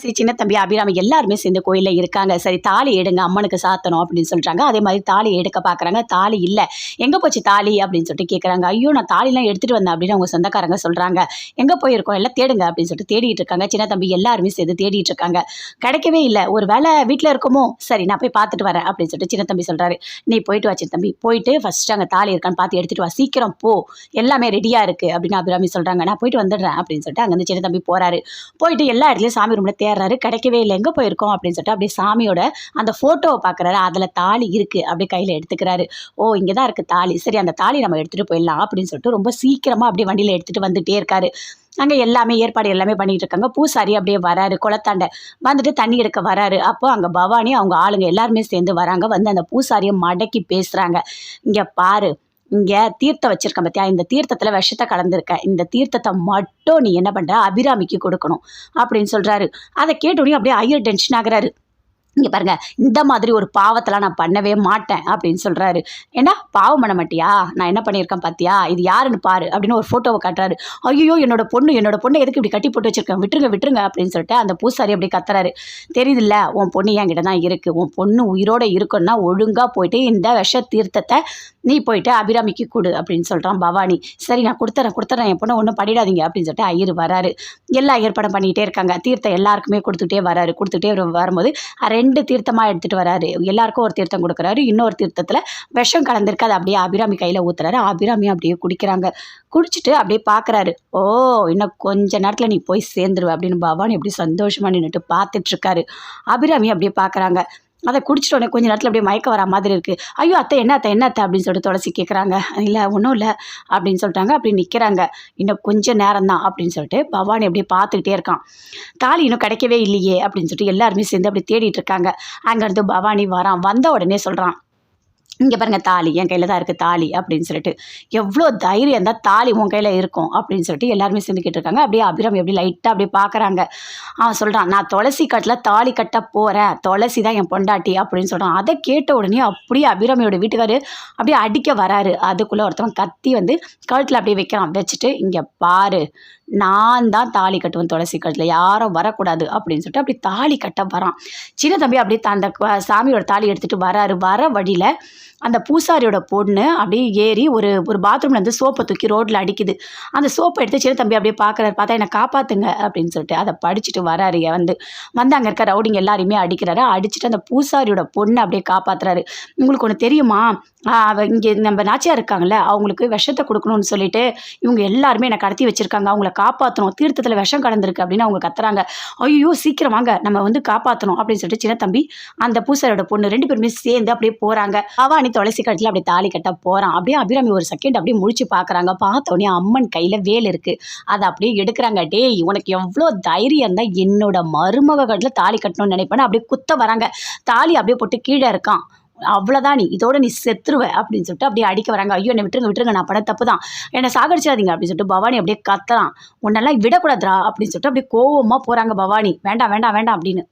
சரி சின்ன தம்பி அபிராமி எல்லாருமே சேர்ந்து கோயிலில் இருக்காங்க. சரி தாலி எடுங்க அம்மனுக்கு சாத்தணும் அப்படின்னு சொல்கிறாங்க அதே மாதிரி தாலி எடுக்க பார்க்குறாங்க தாலி இல்லை. எங்கே போச்சு தாலி? அப்படின்னு சொல்லிட்டு கேட்குறாங்க ஐயோ நான் தாலிலாம் எடுத்துகிட்டு வந்தேன் அப்படின்னு அவங்க சொந்தக்காரங்க சொல்கிறாங்க எங்கே போயிருக்கோம்? எல்லாம் தேடுங்க அப்படின்னு சொல்லிட்டு தேடிட்டு இருக்காங்க. சின்ன தம்பி எல்லாருமே சேர்ந்து தேடிட்டு இருக்காங்க. கிடைக்கவே இல்லை. ஒரு வேளை வீட்டில் இருக்குமோ? சரி நான் போய் பார்த்துட்டு வரேன் அப்படின்னு சொல்லிட்டு சின்ன தம்பி சொல்கிறாரு நீ போயிட்டு வா சின்ன தம்பி. போயிட்டு ஃபஸ்ட்டு அங்கே தாலி இருக்கான்னு பார்த்து எடுத்துகிட்டு வா. சீக்கிரம் போ. எல்லாமே ரெடியாக இருக்குது அப்படின்னு அபிராமி சொல்கிறாங்க நான் போயிட்டு வந்துடுறேன் அப்படின்னு சொல்லிட்டு அங்கேருந்து சின்ன தம்பி போகிறாரு போயிட்டு எல்லா இடத்துலையும் சாமி ரூமில் தேடுறாரு கிடைக்கவே இல்லை எங்கே போயிருக்கோம் அப்படின்னு சொல்லிட்டு அப்படியே சாமியோட அந்த ஃபோட்டோவை பார்க்குறாரு. அதில் தாலி இருக்குது அப்படியே கையில் எடுத்துக்கிறாரு. ஓ இங்கே தான் இருக்குது தாலி. சரி அந்த தாலி நம்ம எடுத்துகிட்டு போயிடலாம் அப்படின்னு சொல்லிட்டு ரொம்ப சீக்கிரமாக அப்படியே வண்டியில் எடுத்துகிட்டு வந்துகிட்டே இருக்காரு. அங்கே எல்லாமே ஏற்பாடு எல்லாமே பண்ணிகிட்டு இருக்காங்க. பூசாரி அப்படியே வராரு குளத்தாண்ட. வந்துட்டு தண்ணி எடுக்க வராரு. அப்போ அங்கே பவானி அவங்க ஆளுங்க எல்லாருமே சேர்ந்து வராங்க. வந்து அந்த பூசாரியை மடக்கி பேசுகிறாங்க இங்கே பாரு இங்கே தீர்த்தம் வச்சுருக்கேன் பார்த்தியா இந்த தீர்த்தத்தில் விஷத்தை கலந்துருக்கேன். இந்த தீர்த்தத்தை மட்டும் நீ என்ன பண்ணுற அபிராமிக்கு கொடுக்கணும். அப்படின்னு சொல்கிறாரு அதை கேட்டோடனே அப்படியே ஐயர் டென்ஷன் ஆகிறாரு. இங்கே பாருங்க இந்த மாதிரி ஒரு பாவத்தெல்லாம் நான் பண்ணவே மாட்டேன் அப்படின்னு சொல்கிறாரு என்ன பாவம் பண்ண மாட்டியா? நான் என்ன பண்ணியிருக்கேன் பார்த்தியா இது யாருன்னு பாரு அப்படின்னு ஒரு ஃபோட்டோவை காட்டுறாரு. ஐயோ என்னோட பொண்ணு என்னோட பொண்ணை எதுக்கு இப்படி கட்டி போட்டு வச்சிருக்கேன்? விட்டுருங்க விட்டுருங்க அப்படின்னு சொல்லிட்டு அந்த பூசாரி அப்படி கத்துறாரு. தெரியுதுல்ல உன் பொண்ணு என்கிட்ட தான் இருக்குது உன் பொண்ணு உயிரோட இருக்குன்னா ஒழுங்காக போயிட்டு இந்த விஷ தீர்த்தத்தை நீ போயிட்டு அபிராமிக்கு கொடு அப்படின்னு சொல்கிறான் பவானி. சரி நான் கொடுத்துறேன் கொடுத்துறேன் என் பொண்ணை ஒன்றும் படிடாதீங்க அப்படின்னு சொல்லிட்டு ஐயர் வராரு. எல்லா ஏற்பாடும் பண்ணிகிட்டே இருக்காங்க. தீர்த்தம் எல்லாருக்குமே கொடுத்துட்டே வராரு. கொடுத்துட்டே வரும்போது அரை ரெண்டு தீர்த்தமாக எடுத்துகிட்டு வராரு. எல்லாருக்கும் ஒரு தீர்த்தம் கொடுக்குறாரு. இன்னொரு தீர்த்தத்தில் விஷம் கலந்துருக்கு. அதை அப்படியே அபிராமி கையில் ஊற்றுறாரு அபிராமி அப்படியே குடிக்கிறாங்க. குடிச்சிட்டு அப்படியே பார்க்குறாரு ஓ இன்னும் கொஞ்ச நேரத்தில் நீ போய் சேர்ந்துருவ அப்படின்னு பவானி அப்படி சந்தோஷமாக நின்றுட்டு பார்த்துட்ருக்காரு அபிராமி அப்படியே பார்க்குறாங்க அதை குடிச்சிட்டோன்னே கொஞ்ச நேரத்தில் அப்படியே மயக்க வர மாதிரி இருக்குது ஐயோ அத்தை என்ன அத்தை என்ன அத்தை அப்படின்னு சொல்லிட்டு துளசி கேட்குறாங்க இல்லை ஒன்றும் இல்லை அப்படின்னு சொல்லிட்டாங்க. அப்படி நிற்கிறாங்க இன்னும் கொஞ்சம் நேரம் தான் அப்படின்னு சொல்லிட்டு பவானி அப்படியே பார்த்துக்கிட்டே இருக்கான். தாலி இன்னும் கிடைக்கவே இல்லையே அப்படின்னு சொல்லிட்டு எல்லாருமே சேர்ந்து அப்படி தேடிட்டு இருக்காங்க. அங்கேருந்து பவானி வரான். வந்த உடனே சொல்கிறான் இங்கே பாருங்கள் தாலி. என் கையில் தான் இருக்குது தாலி அப்படின்னு சொல்லிட்டு. எவ்வளோ தைரியம் தான் தாலி உன் கையில் இருக்கும் அப்படின்னு சொல்லிட்டு எல்லாருமே சேர்ந்துக்கிட்டு இருக்காங்க. அப்படியே அபிராமி எப்படி லைட்டாக அப்படியே பார்க்குறாங்க அவன் சொல்கிறான் நான் துளசி கட்டில் தாலி கட்ட போகிறேன் துளசி தான் என் பொண்டாட்டி. அப்படின்னு சொல்கிறான் அதை கேட்ட உடனே அப்படியே அபிராமியோட வீட்டுக்காரு அப்படியே அடிக்க வராரு. அதுக்குள்ளே ஒருத்தவன் கத்தி வந்து கழுத்தில் அப்படியே வைக்கிறான். வச்சுட்டு இங்கே பாரு நான் தான் தாலி கட்டுவேன் துளசி கட்டில் யாரும் வரக்கூடாது. அப்படின்னு சொல்லிட்டு அப்படி தாலி கட்ட வரான். சின்ன தம்பி அப்படியே அந்த சாமியோட தாலி எடுத்துகிட்டு வராரு. வர வழியில் அந்த பூசாரியோட பொண்ணு அப்படியே ஏறி ஒரு ஒரு பாத்ரூமில் வந்து சோப்பை தூக்கி ரோட்டில் அடிக்குது. அந்த சோப்பை எடுத்து சின்ன தம்பி அப்படியே பார்க்குறாரு. பார்த்தா என்னை காப்பாற்றுங்க அப்படின்னு சொல்லிட்டு அதை படிச்சுட்டு வராரு வந்து. வந்து அங்கே இருக்க ரவுடிங்க எல்லாரையுமே அடிக்கிறாரு. அடிச்சுட்டு அந்த பூசாரியோட பொண்ணை அப்படியே காப்பாற்றுறாரு உங்களுக்கு ஒன்று தெரியுமா? இங்கே நம்ம நாச்சியா இருக்காங்கல்ல அவங்களுக்கு விஷத்தை கொடுக்கணும்னு சொல்லிட்டு இவங்க எல்லாருமே என்னை கடத்தி வச்சிருக்காங்க. அவங்கள காப்பாற்றணும் தீர்த்தத்தில் விஷம் கலந்துருக்கு அப்படின்னு அவங்க கத்துறாங்க. ஐயோ சீக்கிரம் வாங்க. நம்ம வந்து காப்பாற்றணும் அப்படின்னு சொல்லிட்டு சின்ன தம்பி அந்த பூசாரியோட பொண்ணு ரெண்டு பேருமே சேர்ந்து அப்படியே போகிறாங்க அப்படி துளசி கட்டில் அப்படியே தாலி கட்ட போகிறான் அப்படியே அபிராமி ஒரு செகண்ட் அப்படியே முழிச்சு பார்க்குறாங்க பார்த்த உடனே அம்மன் கையில் வேல் இருக்குது அதை அப்படியே எடுக்கிறாங்க. டேய் உனக்கு எவ்வளோ தைரியம் இருந்தால் என்னோட மருமக கட்டில் தாலி கட்டணும்னு நினைப்பேன்னு அப்படியே குத்த வராங்க. தாலி அப்படியே போட்டு கீழே இருக்கான். அவ்வளோதான் நீ இதோட நீ செத்துருவ அப்படின்னு சொல்லிட்டு அப்படியே அடிக்க வராங்க. ஐயோ என்னை விட்டுருங்க விட்டுருங்க நான் படம் தப்பு தான். என்னை சாகடிச்சாதீங்க அப்படின்னு சொல்லிட்டு பவானி அப்படியே கத்துறான். உன்னெல்லாம் விடக்கூடாதுடா அப்படின்னு சொல்லிட்டு அப்படியே கோவமாக போகிறாங்க பவானி. வேண்டாம் வேண்டாம் வேண்டாம் அப்படின்னு.